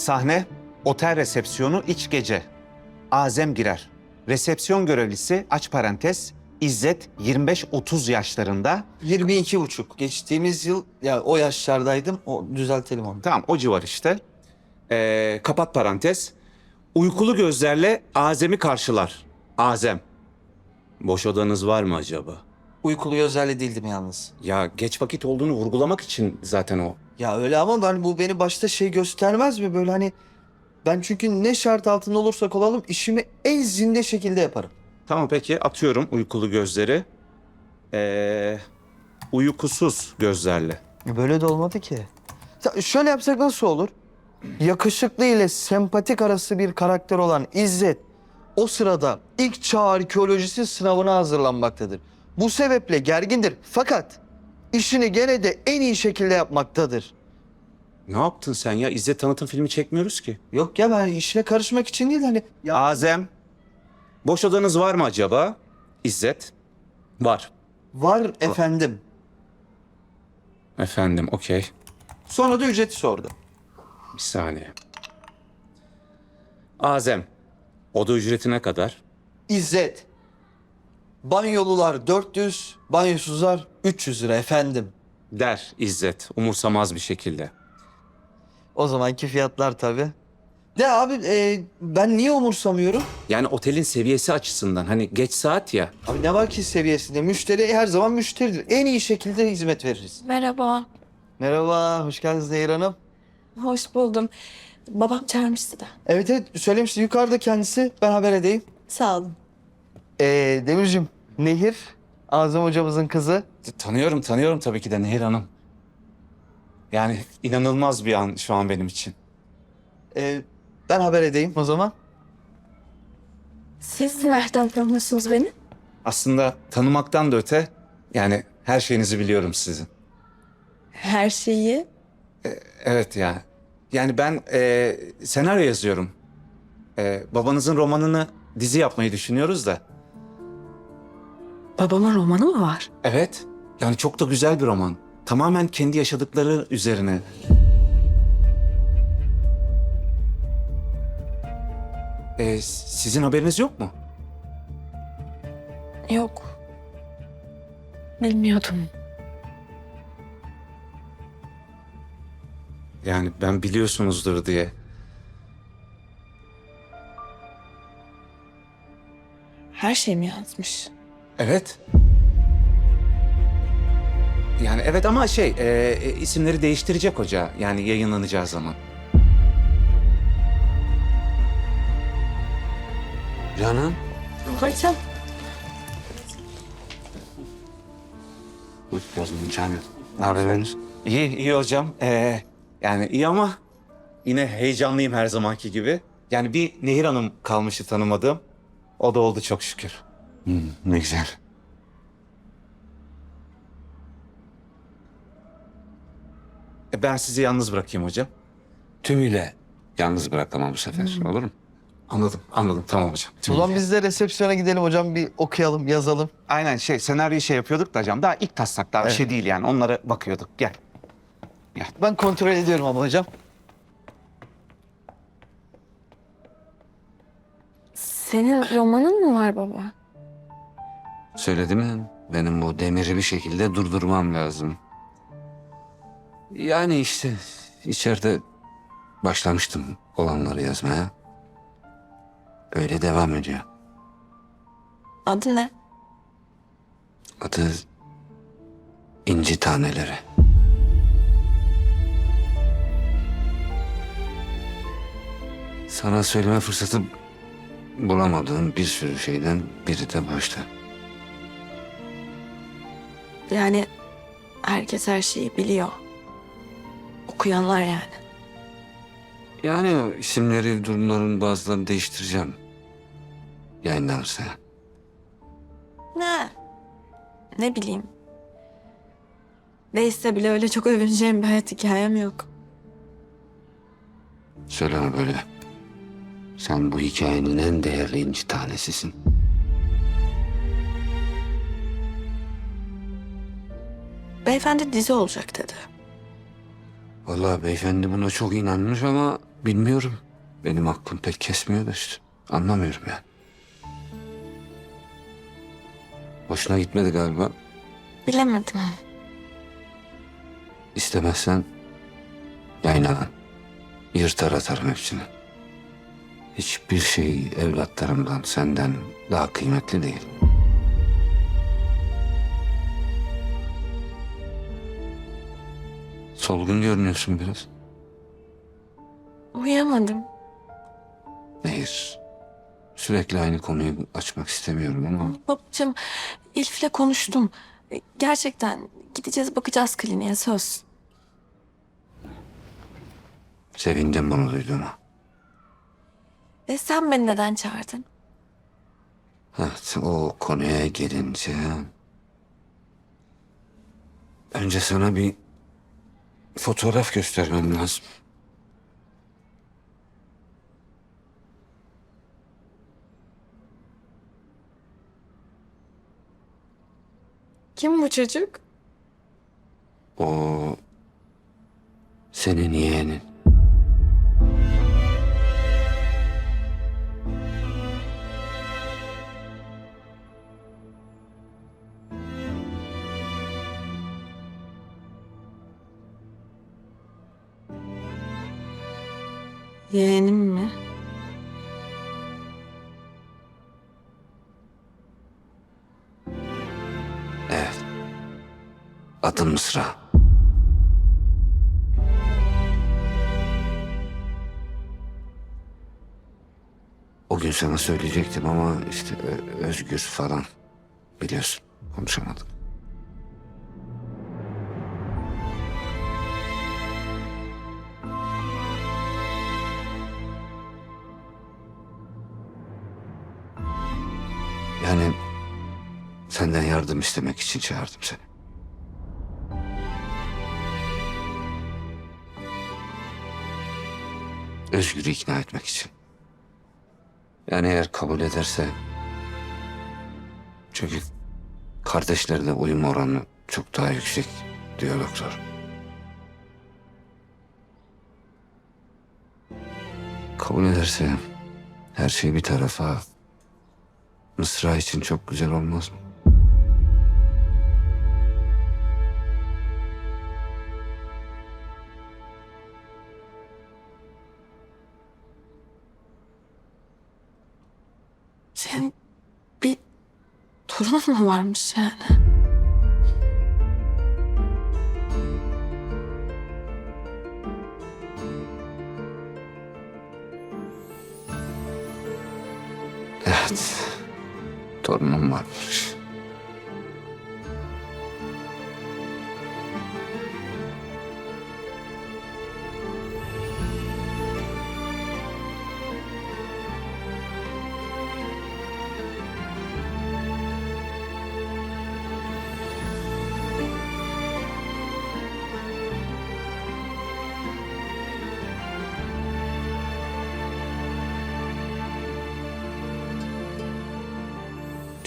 Sahne, otel resepsiyonu iç gece. Azem girer. Resepsiyon görevlisi aç parantez İzzet 25-30 yaşlarında. 22 buçuk. Geçtiğimiz yıl ya o yaşlardaydım. O düzeltelim onu. Tamam o civar işte. Ee, kapat parantez. Uykulu gözlerle Azem'i karşılar. Azem. Boş odanız var mı acaba? Uykulu özelliği değildim yalnız. Ya geç vakit olduğunu vurgulamak için zaten o. Ya öyle ama ben bu beni başta şey göstermez mi böyle hani ben çünkü ne şart altında olursak olalım işimi en zinde şekilde yaparım. Tamam peki atıyorum uykulu gözleri. Ee, uykusuz gözlerle. Ya Böyle de olmadı ki. Ya şöyle yapsak nasıl olur? Yakışıklı ile sempatik arası bir karakter olan İzzet o sırada ilk çağ arkeolojisi sınavına hazırlanmaktadır. Bu sebeple gergindir fakat işini gene de en iyi şekilde yapmaktadır. Ne yaptın sen ya? İzzet tanıtım filmi çekmiyoruz ki. Yok ya ben işine karışmak için değil hani ya Azem. Boş odanız var mı acaba? İzzet. Var. var efendim. Efendim okey. Sonra da ücreti sordu. Bir saniye. Azem. Oda ücreti ne kadar? İzzet. Banyolular 400, banyosuzlar 300 lira efendim. Der İzzet. Umursamaz bir şekilde. O zamanki fiyatlar tabii. De abi e, ben niye umursamıyorum? Yani otelin seviyesi açısından hani geç saat ya. Abi ne var ki seviyesinde? Müşteri her zaman müşteridir. En iyi şekilde hizmet veririz. Merhaba, Merhaba, hoş geldiniz Nehir Hanım. hoş buldum. Babam çağırmıştı da. Evet evet söylemişti yukarıda kendisi. Ben haber edeyim. Sağ olun. Ee, Demircim, Nehir, Azam hocamızın kızı. Tanıyorum tanıyorum tabii ki de Nehir Hanım. Yani inanılmaz bir an şu an benim için. Ee, ben haber edeyim o zaman. Siz nereden tanıyorsunuz beni? Aslında tanımaktan da öte yani her şeyinizi biliyorum sizin. Her şeyi. Evet yani. Yani ben e, senaryo yazıyorum. E, babanızın romanını dizi yapmayı düşünüyoruz da. Babamın romanı mı var? Evet. Yani çok da güzel bir roman. Tamamen kendi yaşadıkları üzerine. E, sizin haberiniz yok mu? Yok. Bilmiyordum. Yani ben biliyorsunuzdur diye. Her şey mi yazmış? Evet. Yani evet ama şey e, e, isimleri değiştirecek hoca. Yani yayınlanacağı zaman. Canan. Hocam. Hoş geldin Canan. Ne haberiniz? İyi, iyi hocam. Ee, yani iyi ama yine heyecanlıyım her zamanki gibi. Yani bir Nehir Hanım kalmıştı tanımadığım. O da oldu çok şükür. Hmm, ne güzel. E, ben sizi yalnız bırakayım hocam. Tümüyle yalnız bırakamam bu sefer. Olur mu? Anladım, anladım. Tamam hocam. O zaman biz de resepsiyona gidelim hocam bir okuyalım, yazalım. Aynen şey, senaryoyu şey yapıyorduk da hocam. Daha ilk taslak daha bir şey değil yani. Onlara bakıyorduk. Gel. Ben kontrol ediyorum ama hocam. Senin romanın mı var baba? Söyledi mi? Benim bu demiri bir şekilde durdurmam lazım. Yani işte içeride başlamıştım olanları yazmaya. Öyle devam ediyor. Adı ne? Adı İnci Taneleri. Sana söyleme fırsatı bulamadığım bir sürü şeyden biri de başta. Yani herkes her şeyi biliyor. Okuyanlar yani. Yani isimleri, durumların bazılarını değiştireceğim. Yayınlanırsa. Ne? Ne bileyim. Değilse bile öyle çok övüneceğim bir hayat hikayem yok. Söyleme böyle. Sen bu hikayenin en değerli inci tanesisin. Beyefendi dizi olacak dedi. Vallahi beyefendi buna çok inanmış ama Bilmiyorum. Benim aklım pek kesmiyor da işte. Anlamıyorum yani. Hoşuna gitmedi galiba. Bilemedim. İstemezsen yayınlan. Yırtar atarım hepsini. Hiçbir şey evlatlarımdan senden daha kıymetli değil. Solgun görünüyorsun biraz. Uyuyamadım. Nehir. Sürekli aynı konuyu açmak istemiyorum ama Babacığım Elif'le konuştum. Gerçekten gideceğiz bakacağız kliniğe söz. sevindim bunu duyduğuma. E sen beni neden çağırdın? Evet, o konuya gelince... Önce sana bir fotoğraf göstermem lazım. Kim bu çocuk? O senin yeğenin. Yeğenim mi? Evet. Adı Mısra. O gün sana söyleyecektim ama işte Özgür falan biliyorsun konuşamadık. Yani senden yardım istemek için çağırdım seni. Özgür'ü ikna etmek için. Yani eğer kabul ederse... Çünkü kardeşlerde uyum oranı çok daha yüksek diyor doktor. Kabul ederse her şey bir tarafa Mısra için çok güzel olmaz mı? Senin bir torunun mu varmış yani? Torunum varmış.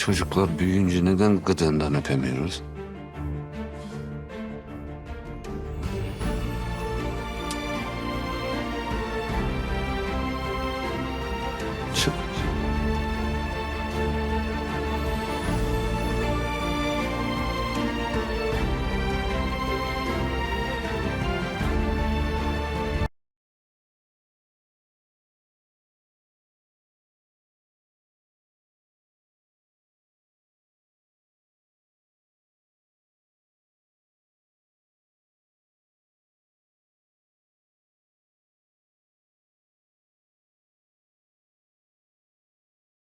Çocuklar büyüyünce neden gıdığından öpemiyoruz?